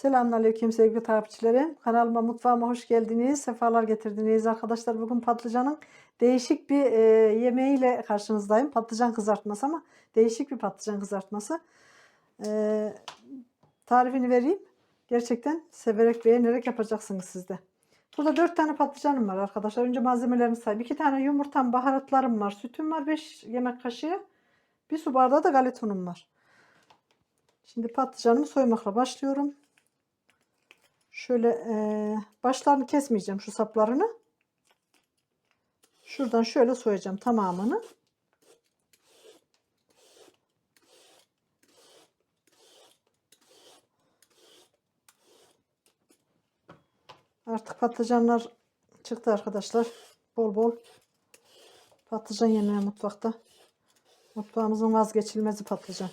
Selamünaleyküm sevgili takipçilerim. Kanalıma mutfağıma hoş geldiniz. Sefalar getirdiniz arkadaşlar. Bugün patlıcanın değişik bir e, yemeğiyle karşınızdayım. Patlıcan kızartması ama değişik bir patlıcan kızartması. E, tarifini vereyim. Gerçekten severek beğenerek yapacaksınız siz de. Burada 4 tane patlıcanım var arkadaşlar. Önce malzemelerimi sayayım. 2 tane yumurtam, baharatlarım var. Sütüm var 5 yemek kaşığı. Bir su bardağı da galet unum var. Şimdi patlıcanımı soymakla başlıyorum. Şöyle e, başlarını kesmeyeceğim şu saplarını. Şuradan şöyle soyacağım tamamını. Artık patlıcanlar çıktı arkadaşlar. Bol bol patlıcan yemeye mutfakta. Mutfağımızın vazgeçilmezi patlıcan.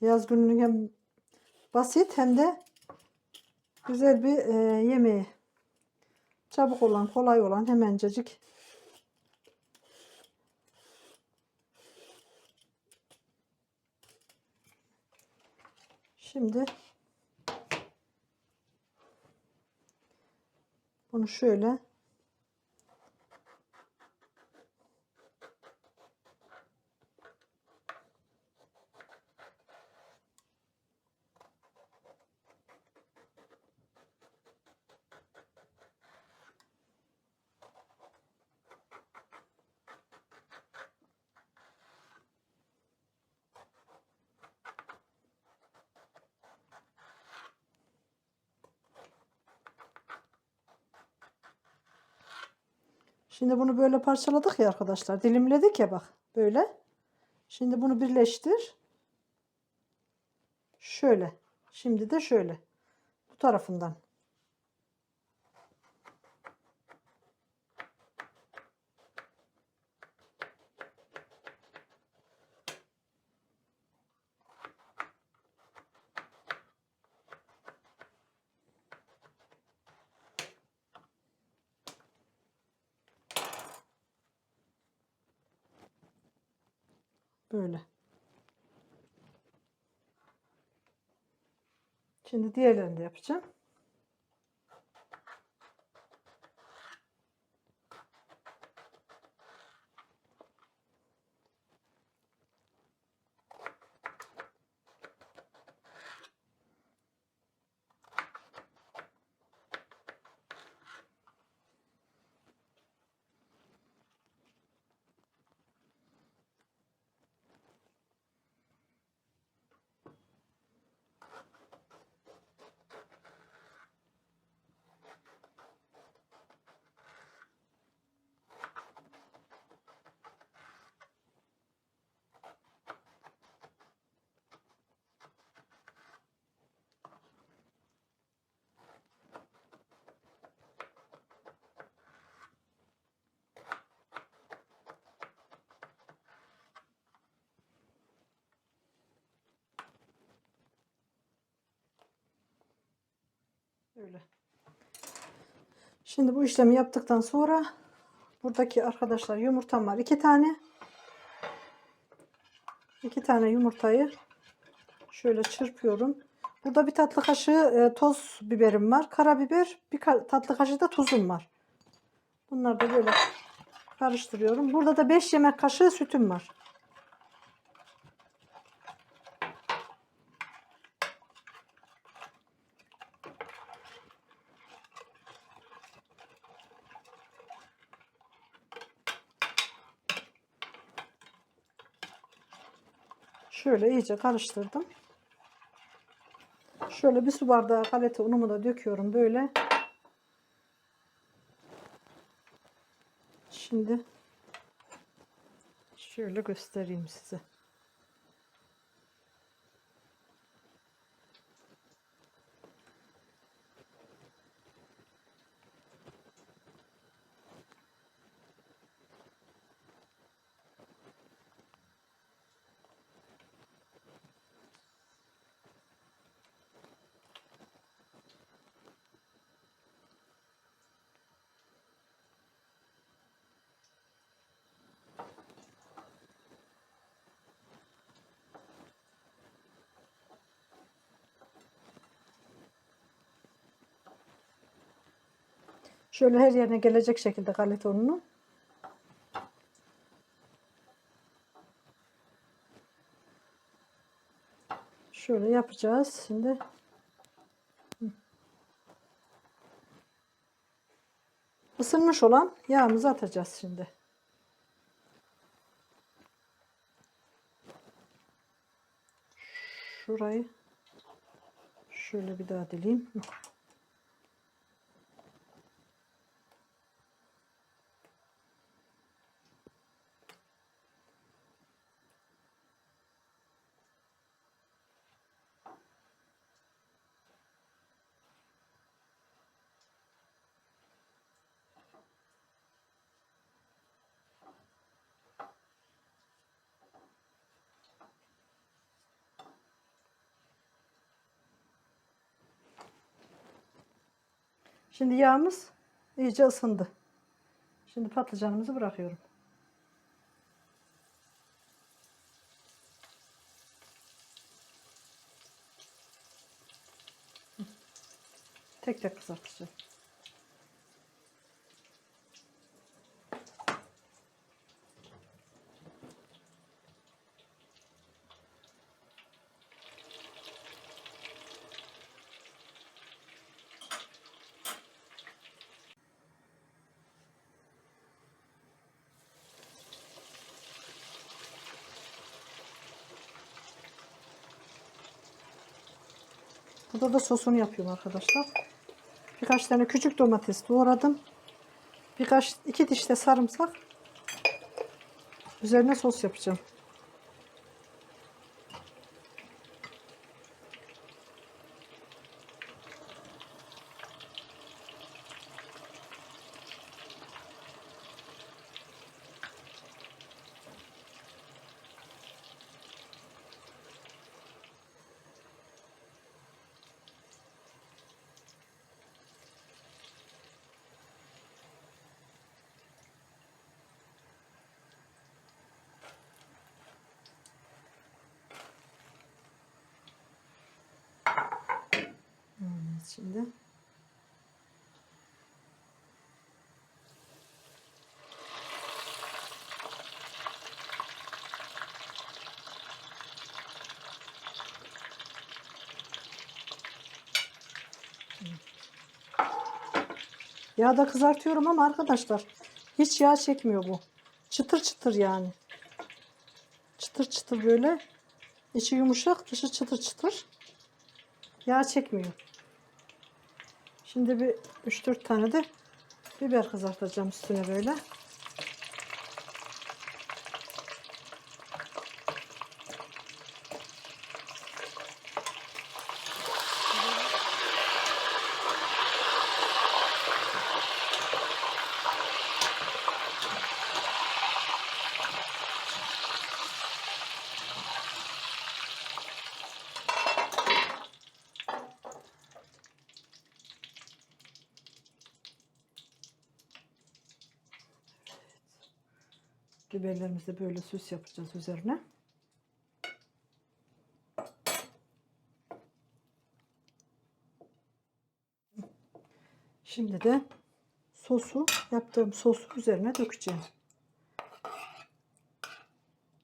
Yaz gününün hem basit hem de güzel bir e, yemeği. Çabuk olan, kolay olan hemencecik. Şimdi bunu şöyle Şimdi bunu böyle parçaladık ya arkadaşlar. Dilimledik ya bak. Böyle. Şimdi bunu birleştir. Şöyle. Şimdi de şöyle. Bu tarafından. Böyle. Şimdi diğerlerini de yapacağım. Şimdi bu işlemi yaptıktan sonra buradaki arkadaşlar yumurtam var. iki tane. iki tane yumurtayı şöyle çırpıyorum. Burada bir tatlı kaşığı e, toz biberim var. Karabiber, bir tatlı kaşığı da tuzum var. Bunları da böyle karıştırıyorum. Burada da 5 yemek kaşığı sütüm var. Şöyle iyice karıştırdım. Şöyle bir su bardağı galeta unumu da döküyorum böyle. Şimdi şöyle göstereyim size. Şöyle her yerine gelecek şekilde galeta ununu. Şöyle yapacağız. Şimdi ısınmış olan yağımızı atacağız şimdi. Şurayı şöyle bir daha dileyim. Şimdi yağımız iyice ısındı. Şimdi patlıcanımızı bırakıyorum. Tek tek kızartacağım. Burada da sosunu yapıyorum arkadaşlar. Birkaç tane küçük domates doğradım. Birkaç iki diş de sarımsak. Üzerine sos yapacağım. Evet, şimdi Yağda kızartıyorum ama arkadaşlar hiç yağ çekmiyor bu. Çıtır çıtır yani. Çıtır çıtır böyle. İçi yumuşak, dışı çıtır çıtır. Yağ çekmiyor. Şimdi bir 3-4 tane de biber kızartacağım üstüne böyle. Biberlerimizi böyle süs yapacağız üzerine. Şimdi de sosu yaptığım sosu üzerine dökeceğim.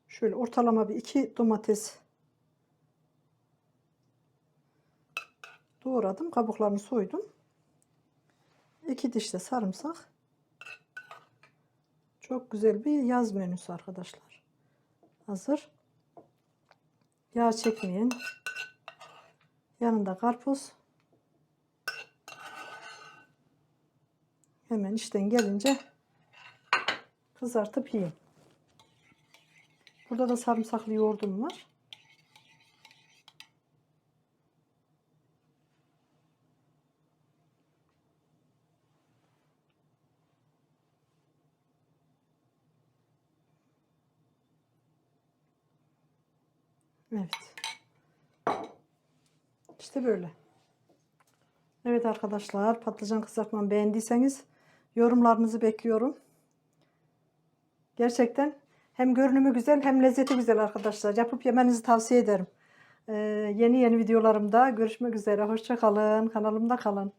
Şöyle ortalama bir iki domates doğradım. Kabuklarını soydum. İki diş de sarımsak. Çok güzel bir yaz menüsü arkadaşlar. Hazır. Yağ çekmeyen. Yanında karpuz. Hemen işten gelince kızartıp yiyin. Burada da sarımsaklı yoğurdum var. Evet. İşte böyle. Evet arkadaşlar patlıcan kızartmamı beğendiyseniz yorumlarınızı bekliyorum. Gerçekten hem görünümü güzel hem lezzeti güzel arkadaşlar. Yapıp yemenizi tavsiye ederim. Ee, yeni yeni videolarımda görüşmek üzere. Hoşça kalın. Kanalımda kalın.